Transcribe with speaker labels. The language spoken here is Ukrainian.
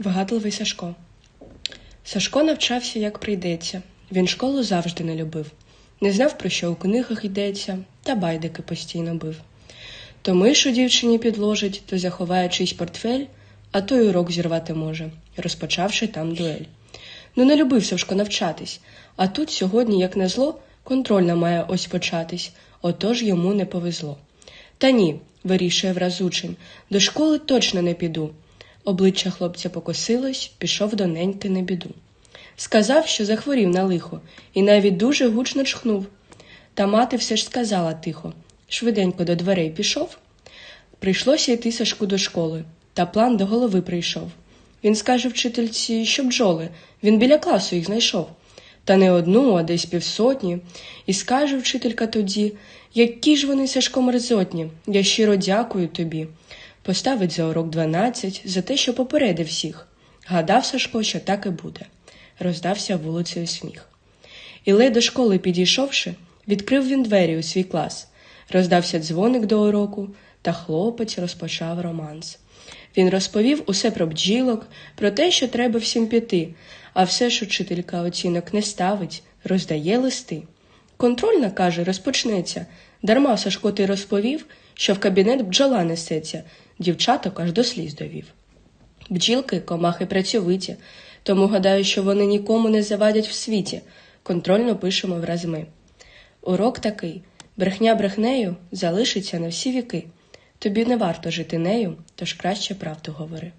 Speaker 1: Вигадливий Сашко. Сашко навчався, як прийдеться. Він школу завжди не любив. Не знав, про що у книгах йдеться, та байдики постійно бив. То мишу дівчині підложить, то заховає чийсь портфель, а то й урок зірвати може, розпочавши там дуель. Ну не любив Сашко навчатись, а тут сьогодні, як назло, контрольна має ось початись, отож йому не повезло. Та ні, вирішує враз до школи точно не піду. Обличчя хлопця покосилось, пішов до неньки на біду. Сказав, що захворів на лихо, і навіть дуже гучно чхнув. Та мати все ж сказала тихо, швиденько до дверей пішов. Прийшлося йти Сашку до школи, та план до голови прийшов. Він скаже вчительці, що бджоли, він біля класу їх знайшов. Та не одну, а десь півсотні. І скаже вчителька тоді, які ж вони Сашко мерзотні, я щиро дякую тобі. Поставить за урок дванадцять за те, що попередив всіх. Гадав Сашко, що так і буде. Роздався вулицею сміх. І ледь до школи підійшовши, відкрив він двері у свій клас. Роздався дзвоник до уроку, та хлопець розпочав романс. Він розповів усе про бджілок, про те, що треба всім піти, а все ж учителька оцінок не ставить, роздає листи. Контрольна, каже, розпочнеться. Дарма Сашко ти розповів, що в кабінет бджола несеться, дівчаток аж до сліз довів. Бджілки комахи працьовиті, тому гадаю, що вони нікому не завадять в світі. Контрольно пишемо враз ми. Урок такий брехня брехнею залишиться на всі віки. Тобі не варто жити нею, тож краще правду говори.